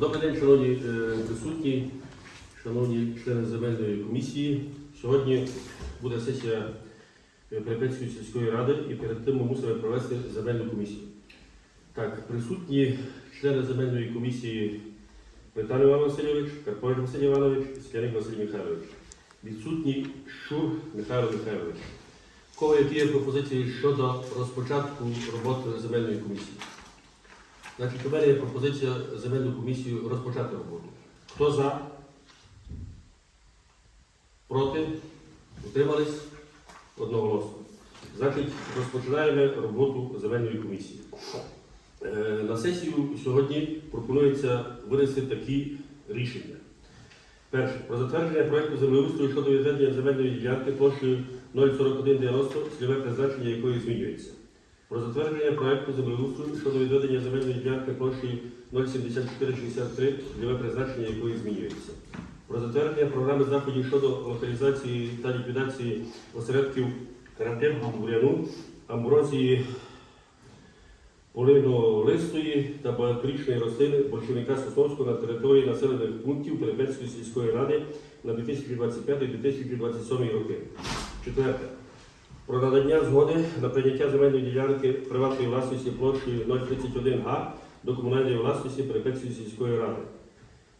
Добрий день, шановні е, присутні, шановні члени земельної комісії. Сьогодні буде сесія е, Перепецької сільської ради і перед тим ми мусимо провести земельну комісію. Так, присутні члени земельної комісії Метан Іван Васильович, Карпович Василь Іванович і Скляник Василь Михайлович. Відсутній Шур Михайло Михайлович. Кого які є пропозиції щодо розпочатку роботи земельної комісії? Значить, у мене є пропозиція земельну комісію розпочати роботу. Хто за? Проти? Утримались? Одноголосно. Значить, розпочинаємо роботу земельної комісії. Е, На сесію сьогодні пропонується винести такі рішення. Перше. Про затвердження проекту землеустрою щодо відведення земельної ділянки площею 04190, цільове призначення якої змінюється. Про затвердження проекту землеустрою щодо відведення земельної ділянки площею 07463, цільове призначення якої змінюється. Про затвердження програми заходів щодо локалізації та ліквідації осередків карантину буряну, амброзії полино-листої та багаторічної рослини борщівника Сосновського на території населених пунктів Перепецької сільської ради на 2025-2027 роки. Четверте. Про надання згоди на прийняття земельної ділянки приватної власності площею 031 га до комунальної власності Перепецької сільської ради.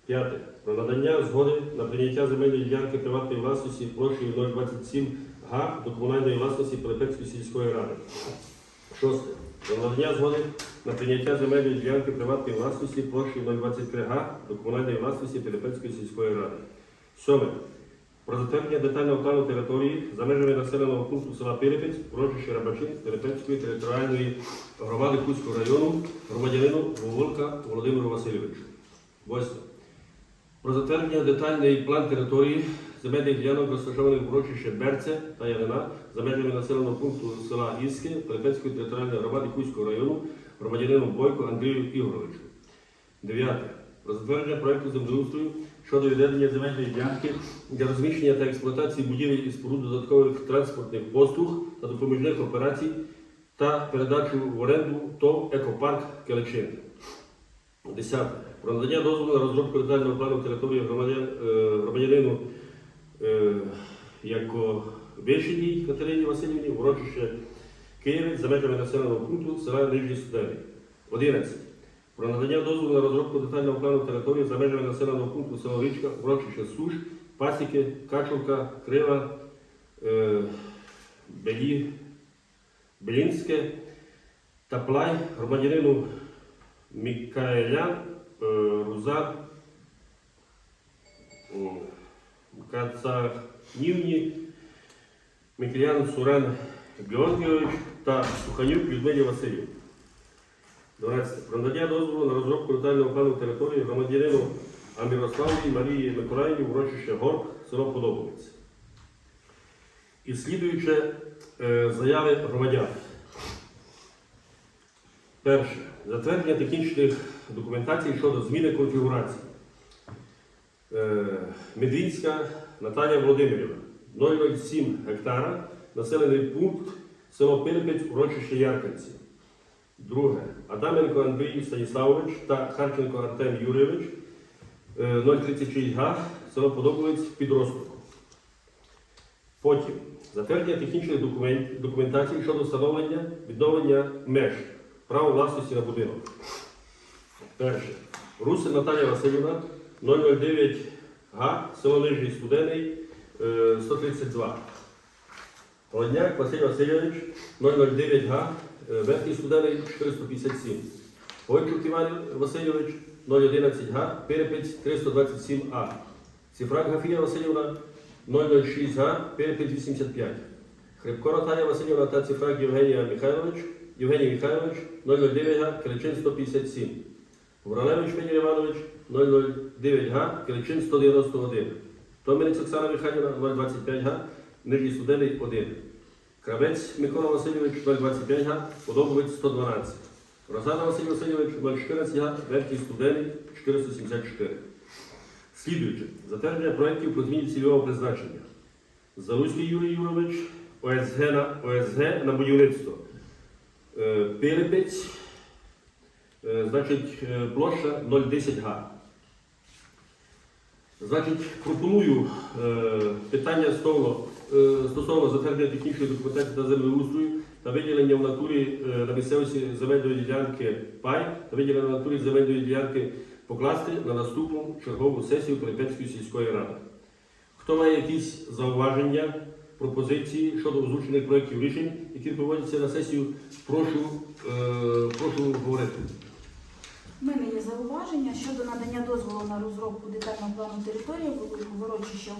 П'яте. Про надання згоди на прийняття земельної ділянки приватної власності площею 027 га до комунальної власності Перепецької сільської ради. Шосте. Про надання згоди на прийняття земельної ділянки приватної власності площею 023 га до комунальної власності Перепецької сільської ради. Сьоме. Про детального плану території за межами населеного пункту села Пилипець, урочище Рабачин Терепецької територіальної громади Кузького району громадянину Воволка Володимиру Васильовичу. Восьме. Про затвердження детальний план території земельних ділянок розташованих в урочище Берце та Ялина за межами населеного пункту села Іски Перепецької територіальної громади Кузького району громадянину Бойко Андрію Ігоровичу. Дев'яте. Про затвердження проекту землеустрою щодо відведення земельної ділянки для розміщення та експлуатації будівель і споруд додаткових транспортних послуг та допоміжних операцій та передачу в оренду ТОВ Екопарк Келечин. Десяте. Про надання дозволу на розробку детального плану території е, громадянину е, Яковишиній Катерині Васильівні, урочище Києвець за межами населеного пункту села Нижні Студені. 11. Про надання дозволу на розробку детального плану території за межами населеного пункту село Річка, Суш, Пасіки, Качовка, Крива, е, Белі, Белінське, Таплай, громадянину Мікаелян, е, Руза, Кацанівні, Мікелян Сурен Георгійович та Суханюк Людмилі Васильівні. 12. Про надання дозволу на розробку детального плану території громадянину Амірославі Марії Миколаївні урочище Горб, село Подобовець. І слідуюче е, заяви громадян. Перше. Затвердження технічних документацій щодо зміни конфігурації. Е, Медвінська Наталія Володимирівна. 007 гектара. Населений пункт село Пилипець, урочище Ярканці. Друге. Адаменко Андрій Станіславович та Харченко Артем Юрійович. е, 036 га, село Подобовець, підросток. Потім затвердження технічних документ- документацій щодо встановлення відновлення меж право власності на будинок. Перше. Русин Наталія Васильівна, 009 га, село Нижній Студений, е, 132. Холодняк Василь Васильович, 009 га, е, Верхній Студений, 457. Бойчук Іван Васильович, 011 га, Перепець, 327 а. Цифрак Гафія Васильівна, 006 га, Перепець, 85. Хребко Наталія Васильівна та Цифрак Євгенія Михайлович, Євгеній Михайлович, 009 га, Киричин 157. Вороневич Федір Іванович, 009 га, Киричин 191. Томінець Оксана Михайлівна, 025 га, Нижній Студений 1. Кравець Микола Васильович, 025 га, Подобовець 112. Розана Василь Васильович, 014 га, Верхній Студений 474. Слідуючи, затвердження проєктів про зміні цільового призначення. Залуцький Юрій Юрович, ОСГ на, ОСГ на будівництво. Е, Пилипець, е, значить, е, площа 010 га. Значить, пропоную е, питання стосовно, е, стосовно затвердження технічної документації та землеустрою та виділення в натурі е, на місцевості земельної ділянки пай та виділення в натурі земельної ділянки покласти на наступну чергову сесію Пилипецької сільської ради. Хто має якісь зауваження, пропозиції щодо озвучених проєктів рішень, які проводяться на сесію, прошу, е, прошу говорити. Є зауваження щодо надання дозволу на розробку детального плану території в урочище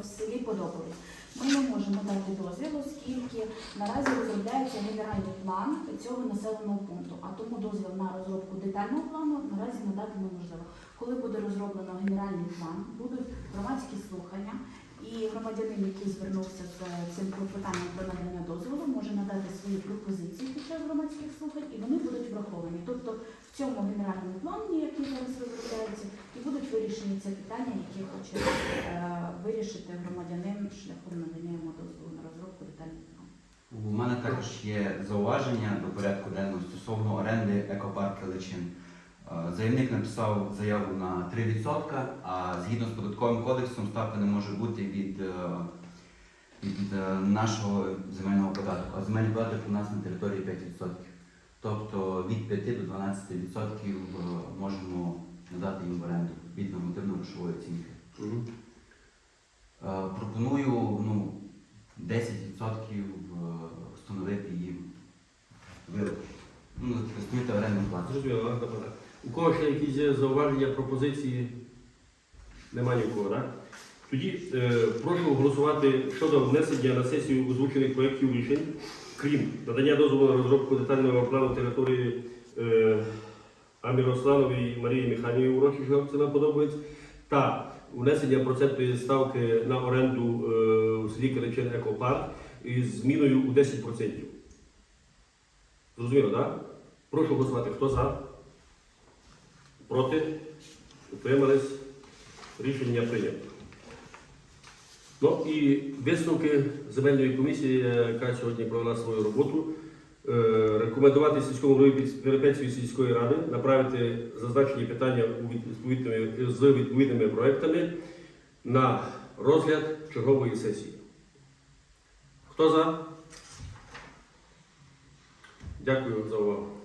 в селі Подобові. Ми не можемо дати дозвіл, оскільки наразі розробляється генеральний план цього населеного пункту, а тому дозвіл на розробку детального плану наразі надати неможливо. Коли буде розроблено генеральний план, будуть громадські слухання, і громадянин, який звернувся з цим клопотанням про надання дозволу, може надати свої пропозиції під час громадських слухань, і вони будуть враховані. Тобто в цьому генеральному плані, який зараз розробляється, і будуть вирішені ці питання, які хоче е, вирішити громадянин шляхом надання йому дозволу на розробку детального плану. У мене також є зауваження до порядку денного стосовно оренди екопарку Личин. Е, Заявник написав заяву на 3%, а згідно з податковим кодексом ставка не може бути від, е, від е, нашого земельного податку. А земельний податок у нас на території 5%. Тобто від 5 до 12% е, можемо надати їм в оренду від нормативно-грошової оцінки. Е, Пропоную ну, 10% е, встановити їм вилучити. Ну, встановити орендну плату. Зрозуміло, Нападак. У кого ще якісь є зауваження, пропозиції? Немає ні у кого, так? Тоді е, прошу голосувати щодо внесення на сесію озвучених проєктів рішень, крім надання дозволу на розробку детального плану території е, Амірославовій Марії Механівій урочища, це нам подобається, та внесення процентної ставки на оренду е, в селі Каличин Екопарк із зміною у 10%. Зрозуміло, так? Прошу голосувати. Хто за? Проти? Утримались? Рішення прийнято. Ну і висновки земельної комісії, яка сьогодні провела свою роботу. Е, Рекомендувати сільському голові Пілипецької сільської ради направити зазначені питання з відповідними проектами на розгляд чергової сесії. Хто за? Дякую за увагу.